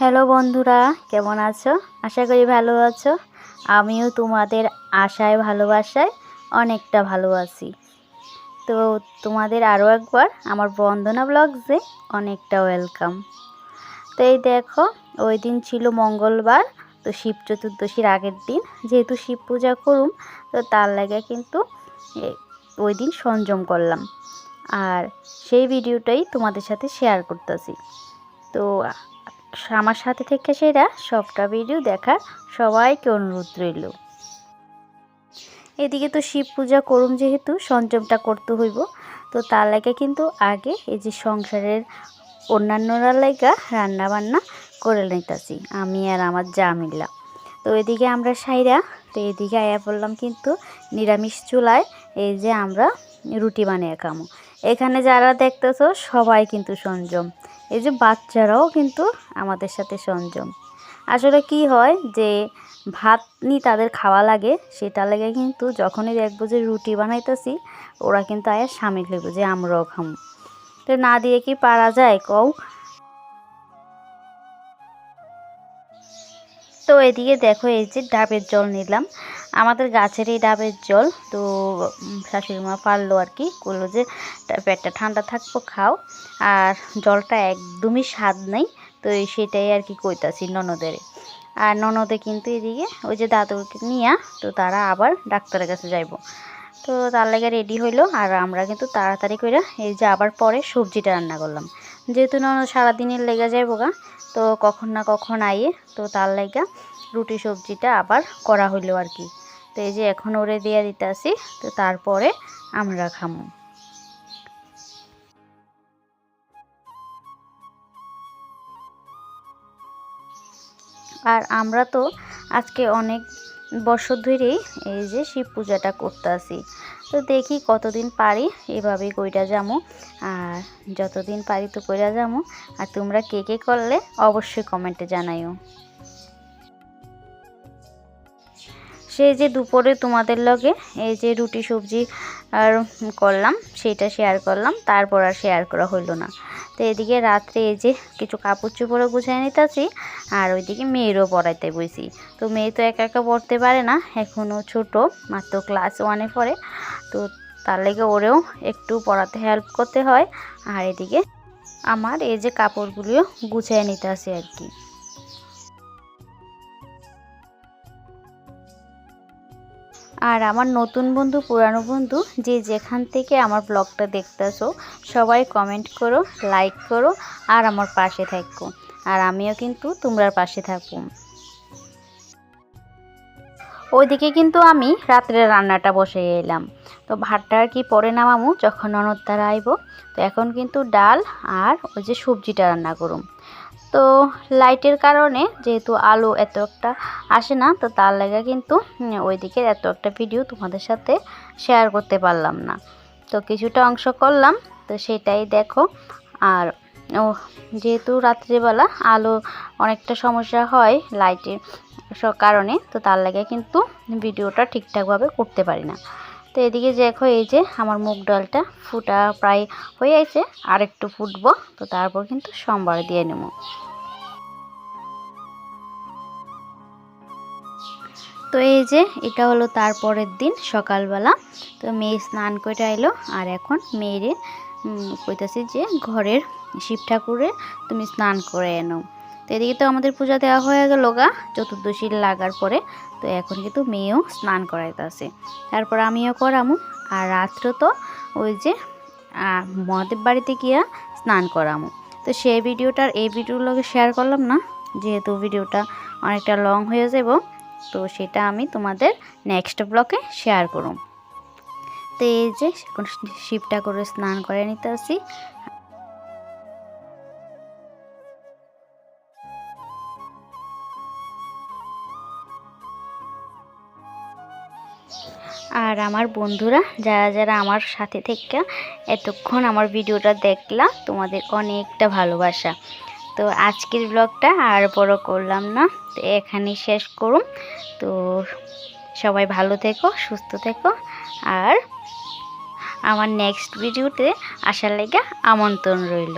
Hello বন্ধুরা, কেমন আছো? আশা করি ভালো আছো। আমিও তোমাদের আশায়, ভালোবাসায় অনেকটা ভালো আছি। তো তোমাদের আরও একবার আমার বন্দনা ব্লগসে অনেকটা ওয়েলকাম। তো এই দেখো, ওই দিন ছিল মঙ্গলবার, তো শিব চতুর্দশীর আগের দিন। যেহেতু শিব পূজা করুম, তো তার লাগে কিন্তু ওই দিন সংযম করলাম। আর সেই ভিডিওটাই তোমাদের সাথে শেয়ার করতেছি। তো আমার সাথে থেকে সেরা সবটা ভিডিও দেখার সবাইকে অনুরোধ রইল। এদিকে তো শিব পূজা করুম যেহেতু, সংযমটা করতে হইব। তো তার লাগে কিন্তু আগে এই যে সংসারের অন্যান্যরা লাইগা রান্না বান্না করে নিতেছি, আমি আর আমার যা মিল্লা তো এদিকে আমরা সাইরা, তো এদিকে আয়া পড়লাম কিন্তু নিরামিষ চুলায় এই যে আমরা রুটি বানিয়ে খামো। এখানে যারা দেখতেছো সবাই কিন্তু সংযম। এই যে বাচ্চারাও কিন্তু আমাদের সাথে সংযম। আসলে কি হয় যে ভাত নি তাদের খাওয়া লাগে, সেটা লাগে কিন্তু যখনই দেখব যে রুটি বানাইতেছি, ওরা কিন্তু আয়া সামিল হইব যে আমরাও খামো। তো না দিয়ে কি পারা যায় কও? তো এদিকে দেখো এই যে ডাবের জল নিলাম। আমাদের গাছের এই ডাবের জল, তো শাশুড়ি মা পারল আর কি, করল যে পেটটা ঠান্ডা থাকব, খাও। আর জলটা একদমই স্বাদ নেই, তো সেটাই আর কি কইতাছি ননদের। আর ননদে কিন্তু এদিকে, ওই যে দাদুকে নিয়ে, তো তারা আবার ডাক্তারের কাছে যাইব। তো তার লাগে রেডি হইল, আর আমরা কিন্তু তাড়াতাড়ি করে এই যে আবার পরে সবজিটা রান্না করলাম। যেহেতু ননদ সারাদিনের লেগে যাইব গা, তো কখন না কখন আইয়ে, তো তার লাগা রুটি সবজিটা আবার করা হইল আর কি। তো এই যে এখন ওরে দিয়ে আসি তো তারপরে আমরা খামো। আর আমরা তো আজকে অনেক বছর ধরেই এই যে শিব পূজাটা করতে আসি তো দেখি কতদিন পারি এভাবেই কইরা যামো, আর যতদিন পারি তো কইরা যামো। আর তোমরা কে কে করলে অবশ্যই কমেন্টে জানাইও। সেই যে দুপুরে তোমাদের লগে এই যে রুটি, সবজি আর করলাম সেটা শেয়ার করলাম, তারপর আর শেয়ার করা হইল না। তো এদিকে রাত্রে এই যে কিছু কাপড় চোপড়ও গুছাই নিতেছি, আর ওইদিকে মেয়েরও পড়াইতে বইছি। তো মেয়ে তো একা একা পড়তে পারে না এখনও ছোট, মাত্র ক্লাস ওয়ানে পড়ে। তো তার লেগে ওরেও একটু পড়াতে হেল্প করতে হয়। আর এদিকে আমার এই যে কাপড়গুলিও গুছিয়ে নিতে আসি আর কি। আর আমার নতুন বন্ধু, পুরানো বন্ধু, যে যেখান থেকে আমার ব্লগটা দেখতেছো, সবাই কমেন্ট করো লাইক করো, আর আমার পাশে থাকো। আর আমিও কিন্তু তোমরার পাশে থাকব ওইদিকে কিন্তু আমি রাত্রে রান্নাটা বসে এলাম। তো ভাতটা আর কি পরে নামামু, যখন তারা আইব। তো এখন কিন্তু ডাল আর ওই যে সবজিটা রান্না করুম। তো লাইটের কারণে যেহেতু আলো এত একটা আসে না, তো তার লাগে কিন্তু ওই দিকের এত একটা ভিডিও তোমাদের সাথে শেয়ার করতে পারলাম না। তো কিছুটা অংশ করলাম, তো সেটাই দেখো। আর, ও, যেহেতু রাত্রিবেলা আলো অনেকটা সমস্যা হয় লাইটের কারণে, তো তার লাগে কিন্তু ভিডিওটা ঠিকঠাকভাবে করতে পারি না। তো এদিকে দেখো, এই যে আমার মুগ ডালটা ফুটা প্রায় হয়ে আছে আর একটু ফুটবো, তো তারপর কিন্তু সোমবার দিয়ে নেব। তো এই যে এটা হলো তারপরের দিন সকালবেলা, তো মেয়ে স্নান করে আইলো, আর এখন মেয়েরে কইতাছি যে ঘরের শিব ঠাকুরে তুমি স্নান করে এনো। তো এদিকে তো আমাদের পূজা দেওয়া হয়ে গেল গা চতুর্দশী লাগার পরে। তো এখন কিন্তু মেয়েও স্নান করাইতেছে। তারপর আমিও করামু, আর রাত্রে তো ওই যে মহাদেব বাড়িতে গিয়া স্নান করামু। তো সেই ভিডিওটার, এই ভিডিওর লগে শেয়ার করলাম না, যেহেতু ভিডিওটা অনেকটা লং হয়ে যাব, তো সেটা আমি তোমাদের নেক্সট ব্লকে শেয়ার করুম। তো এই যে, এখন শিবটা করে স্নান করে নিতে আসি আর আমার বন্ধুরা, যারা যারা আমার সাথে থেকে এতক্ষণ আমার ভিডিওটা দেখলা, তোমাদের অনেকটা ভালোবাসা। তো আজকের ব্লগটা আর বড় করলাম না, তো এখানেই শেষ করুন। তো সবাই ভালো থেকো, সুস্থ থেকো। আর আমার নেক্সট ভিডিওতে আসার লেগে আমন্ত্রণ রইল।